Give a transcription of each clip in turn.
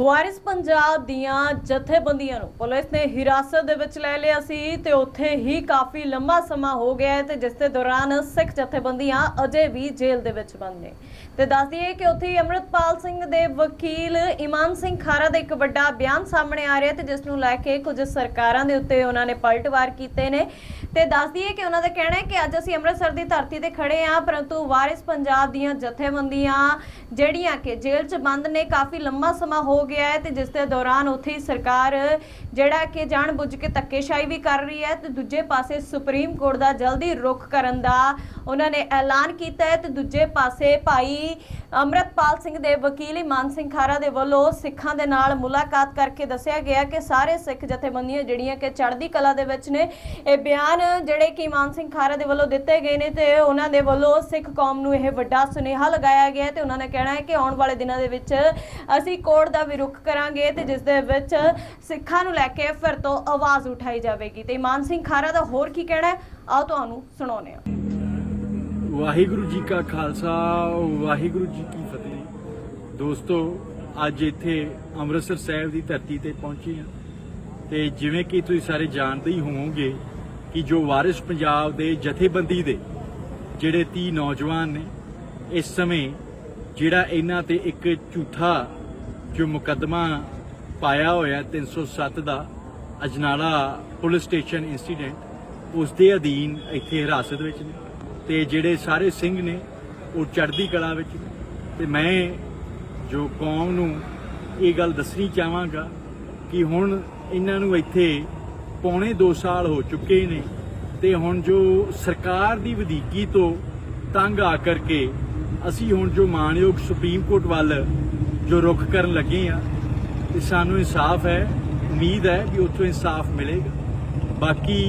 ਵਾਰਿਸ ਪੰਜਾਬ ਦੀਆਂ ਜਥੇਬੰਦੀਆਂ ਨੂੰ ਪੁਲਿਸ ਨੇ ਹਿਰਾਸਤ ਦੇ ਵਿੱਚ ਲੈ ਲਿਆ ਸੀ ਤੇ ਉੱਥੇ ਹੀ ਕਾਫੀ ਲੰਮਾ ਸਮਾਂ ਹੋ ਗਿਆ ਹੈ ਤੇ ਜਿਸ ਦੇ ਦੌਰਾਨ ਸਿੱਖ ਜਥੇਬੰਦੀਆਂ ਅਜੇ ਵੀ ਜੇਲ੍ਹ ਦੇ ਵਿੱਚ ਬੰਦ ਨੇ। ਤੇ ਦੱਸ ਦਈਏ ਕਿ ਉੱਥੇ ਹੀ ਅੰਮ੍ਰਿਤਪਾਲ ਸਿੰਘ ਦੇ ਵਕੀਲ ਇਮਾਨ ਸਿੰਘ ਖਾਰਾ ਦਾ ਇੱਕ ਵੱਡਾ ਬਿਆਨ ਸਾਹਮਣੇ ਆ ਰਿਹਾ ਤੇ ਜਿਸ ਨੂੰ ਲੈ ਕੇ ਕੁਝ ਸਰਕਾਰਾਂ ਦੇ ਉੱਤੇ ਉਹਨਾਂ ਨੇ ਪਲਟਵਾਰ ਕੀਤੇ ਨੇ। ਤੇ ਦੱਸ ਦਈਏ ਕਿ ਉਹਨਾਂ ਦਾ ਕਹਿਣਾ ਹੈ ਕਿ ਅੱਜ ਅਸੀਂ ਅੰਮ੍ਰਿਤਸਰ ਦੀ ਧਰਤੀ ਤੇ ਖੜੇ ਆ ਪਰੰਤੂ ਵਾਰਿਸ ਪੰਜਾਬ ਦੀਆਂ ਜਥੇਬੰਦੀਆਂ ਜਿਹੜੀਆਂ ਕਿ ਜੇਲ੍ਹ 'ਚ ਬੰਦ ਨੇ, ਕਾਫੀ ਲੰਮਾ ਸਮਾਂ ਹੋ ਗਿਆ ਹੈ ਤੇ ਜਿਸ ਦੇ ਦੌਰਾਨ ਉੱਥੇ ਹੀ ਸਰਕਾਰ, ਜਿਹੜਾ ਕਿ ਜਾਣਬੁੱਝ ਕੇ ਧੱਕੇਸ਼ਾਹੀ ਵੀ ਕਰ ਰਹੀ ਹੈ ਤੇ ਦੂਜੇ ਪਾਸੇ ਸੁਪਰੀਮ ਕੋਰਟ ਦਾ ਜਲਦੀ ਰੁਖ ਕਰਨ ਦਾ ਉਹਨਾਂ ਨੇ ਐਲਾਨ ਕੀਤਾ ਹੈ ਤੇ ਦੂਜੇ ਪਾਸੇ ਭਾਈ ਅੰਮ੍ਰਿਤਪਾਲ ਸਿੰਘ ਦੇ ਵਕੀਲ ਇਮਾਨ ਸਿੰਘ ਖਾਰਾ ਦੇ ਵੱਲੋਂ ਸਿੱਖਾਂ ਦੇ ਨਾਲ ਮੁਲਾਕਾਤ ਕਰਕੇ ਦੱਸਿਆ ਗਿਆ ਕਿ ਸਾਰੇ ਸਿੱਖ ਜਥੇਬੰਦੀਆਂ ਜਿਹੜੀਆਂ ਕਿ ਚੜ੍ਹਦੀ ਕਲਾ ਦੇ ਵਿੱਚ ਨੇ, ਇਹ ਬਿਆਨ ਜਿਹੜੇ ਕਿ ਇਮਾਨ ਸਿੰਘ ਖਾਰਾ ਦੇ ਵੱਲੋਂ ਦਿੱਤੇ ਗਏ ਨੇ ਤੇ ਉਹਨਾਂ ਦੇ ਵੱਲੋਂ ਸਿੱਖ ਕੌਮ ਨੂੰ ਇਹ ਵੱਡਾ ਸੁਨੇਹਾ ਲਗਾਇਆ ਗਿਆ ਹੈ ਤੇ ਉਹਨਾਂ ਨੇ ਕਹਿਣਾ ਹੈ ਕਿ ਆਉਣ ਵਾਲੇ ਦਿਨਾਂ ਦੇ ਵਿੱਚ ਅਸੀਂ ਕੋਰਟ ਦਾ ਵੀ ਰੁਖ ਕਰਾਂਗੇ ਤੇ ਜਿਸ ਦੇ ਵਿੱਚ ਸਿੱਖਾਂ ਨੂੰ ਲੈ ਕੇ ਫਿਰ ਤੋਂ ਆਵਾਜ਼ ਉਠਾਈ ਜਾਵੇਗੀ। ਤੇ ਇਮਾਨ ਸਿੰਘ ਖਾਰਾ ਦਾ ਹੋਰ ਕੀ ਕਹਿਣਾ ਆਓ ਤੁਹਾਨੂੰ ਸੁਣਾਉਂਦੇ ਹਾਂ। ਵਾਹਿਗੁਰੂ ਜੀ ਕਾ ਖਾਲਸਾ, ਵਾਹਿਗੁਰੂ ਜੀ ਕੀ ਫਤਿਹ। ਦੋਸਤੋ, ਅੱਜ ਇੱਥੇ ਅੰਮ੍ਰਿਤਸਰ ਸਾਹਿਬ ਦੀ ਧਰਤੀ ਤੇ ਪਹੁੰਚੇ ਹਾਂ। ਤੇ ਜਿਵੇਂ ਕਿ ਤੁਸੀਂ ਸਾਰੇ ਜਾਣਦੇ ਹੀ ਹੋਵੋਗੇ ਕਿ ਜੋ ਵਾਰਿਸ ਪੰਜਾਬ ਦੇ ਜਥੇਬੰਦੀ ਦੇ ਜਿਹੜੇ 30 ਨੌਜਵਾਨ ਨੇ, ਇਸ ਸਮੇਂ ਜਿਹੜਾ ਇਹਨਾਂ ਤੇ ਇੱਕ ਝੂਠਾ ਜੋ ਮੁਕੱਦਮਾ ਪਾਇਆ ਹੋਇਆ 307 ਦਾ ਅਜਨਾਲਾ ਪੁਲਿਸ ਸਟੇਸ਼ਨ ਇਨਸੀਡੈਂਟ ਉਸ ਦੇ ਅਧੀਨ ਇੱਥੇ ਹਿਰਾਸਤ ਵਿੱਚ ਨੇ। ਤੇ ਜਿਹੜੇ ਸਾਰੇ ਸਿੰਘ ਨੇ, ਉਹ ਚੜ੍ਹਦੀ ਕਲਾ ਵਿੱਚ। ਨੇ ਤੇ ਮੈਂ ਜੋ ਕੌਮ ਨੂੰ ਇਹ ਗੱਲ ਦੱਸਣੀ ਚਾਹਾਂਗਾ ਕਿ ਹੁਣ ਇਹਨਾਂ ਨੂੰ ਇੱਥੇ ਪੌਣੇ 2 ਸਾਲ ਹੋ ਚੁੱਕੇ ਨੇ ਤੇ ਹੁਣ ਜੋ ਸਰਕਾਰ ਦੀ ਵਧੀਕੀ ਤੋਂ ਤੰਗ ਆ ਕਰਕੇ ਅਸੀਂ ਹੁਣ ਜੋ ਮਾਨਯੋਗ ਸੁਪਰੀਮ ਕੋਰਟ ਵੱਲ ਜੋ ਰੁਖ ਕਰਨ ਲੱਗੇ ਆ ਤੇ ਸਾਨੂੰ ਇਨਸਾਫ ਹੈ, ਉਮੀਦ ਹੈ ਕਿ ਉੱਥੋਂ ਇਨਸਾਫ ਮਿਲੇਗਾ। ਬਾਕੀ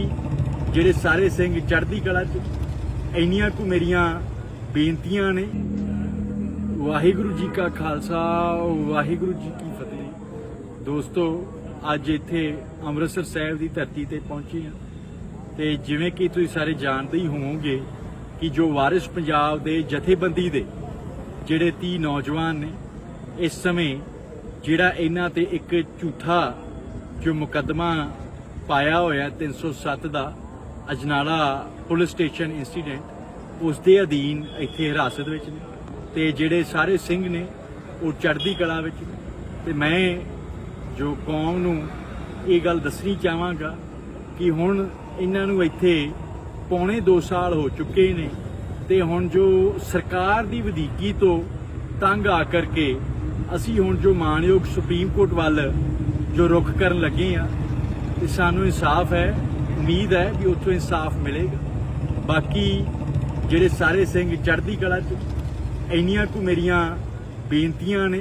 ਜਿਹੜੇ ਸਾਰੇ ਸਿੰਘ ਚੜ੍ਹਦੀ ਕਲਾ 'ਚ ਇੰਨੀਆਂ ਕੁ ਮੇਰੀਆਂ ਬੇਨਤੀਆਂ ਨੇ। ਵਾਹਿਗੁਰੂ ਜੀ ਕਾ ਖਾਲਸਾ, ਵਾਹਿਗੁਰੂ ਜੀ ਕੀ ਫਤਿਹ। ਦੋਸਤੋ, ਅੱਜ ਇੱਥੇ ਅੰਮ੍ਰਿਤਸਰ ਸਾਹਿਬ ਦੀ ਧਰਤੀ ਤੇ ਪਹੁੰਚੇ ਹਾਂ। ਤੇ ਜਿਵੇਂ ਕਿ ਤੁਸੀਂ ਸਾਰੇ ਜਾਣਦੇ ਹੀ ਹੋਵੋਗੇ ਕਿ ਜੋ ਵਾਰਿਸ ਪੰਜਾਬ ਦੇ ਜਥੇਬੰਦੀ ਦੇ ਜਿਹੜੇ 30 ਨੌਜਵਾਨ ਨੇ, ਇਸ ਸਮੇਂ ਜਿਹੜਾ ਇਹਨਾਂ ਤੇ ਇੱਕ ਝੂਠਾ ਜੋ ਮੁਕੱਦਮਾ ਪਾਇਆ ਹੋਇਆ 307 ਦਾ ਅਜਨਾਲਾ ਪੁਲਿਸ ਸਟੇਸ਼ਨ ਇਨਸੀਡੈਂਟ ਉਸ ਦੇ ਅਧੀਨ ਇੱਥੇ ਹਿਰਾਸਤ ਵਿੱਚ ਨੇ ਤੇ ਜਿਹੜੇ ਸਾਰੇ ਸਿੰਘ ਨੇ, ਉਹ ਚੜ੍ਹਦੀ ਕਲਾ ਵਿੱਚ ਨੇ। ਤੇ ਮੈਂ ਜੋ ਕੌਮ ਨੂੰ ਇਹ ਗੱਲ ਦੱਸਣੀ ਚਾਹਾਂਗਾ ਕਿ ਹੁਣ ਇਹਨਾਂ ਨੂੰ ਇੱਥੇ ਪੌਣੇ 2 ਸਾਲ ਹੋ ਚੁੱਕੇ ਨੇ ਤੇ ਹੁਣ ਜੋ ਸਰਕਾਰ ਦੀ ਵਧੀਕੀ ਤੋਂ ਤੰਗ ਆ ਕਰਕੇ ਅਸੀਂ ਹੁਣ ਜੋ ਮਾਨਯੋਗ ਸੁਪਰੀਮ ਕੋਰਟ ਵੱਲ ਜੋ ਰੁਖ ਕਰਨ ਲੱਗੇ ਆ ਤੇ ਸਾਨੂੰ ਇਨਸਾਫ ਹੈ। ਉਮੀਦ ਹੈ ਵੀ ਉੱਥੋਂ ਇਨਸਾਫ ਮਿਲੇਗਾ। ਬਾਕੀ ਜਿਹੜੇ ਸਾਰੇ ਸਿੰਘ ਚੜ੍ਹਦੀ ਕਲਾ 'ਚ, ਇੰਨੀਆਂ ਕੁ ਮੇਰੀਆਂ ਬੇਨਤੀਆਂ ਨੇ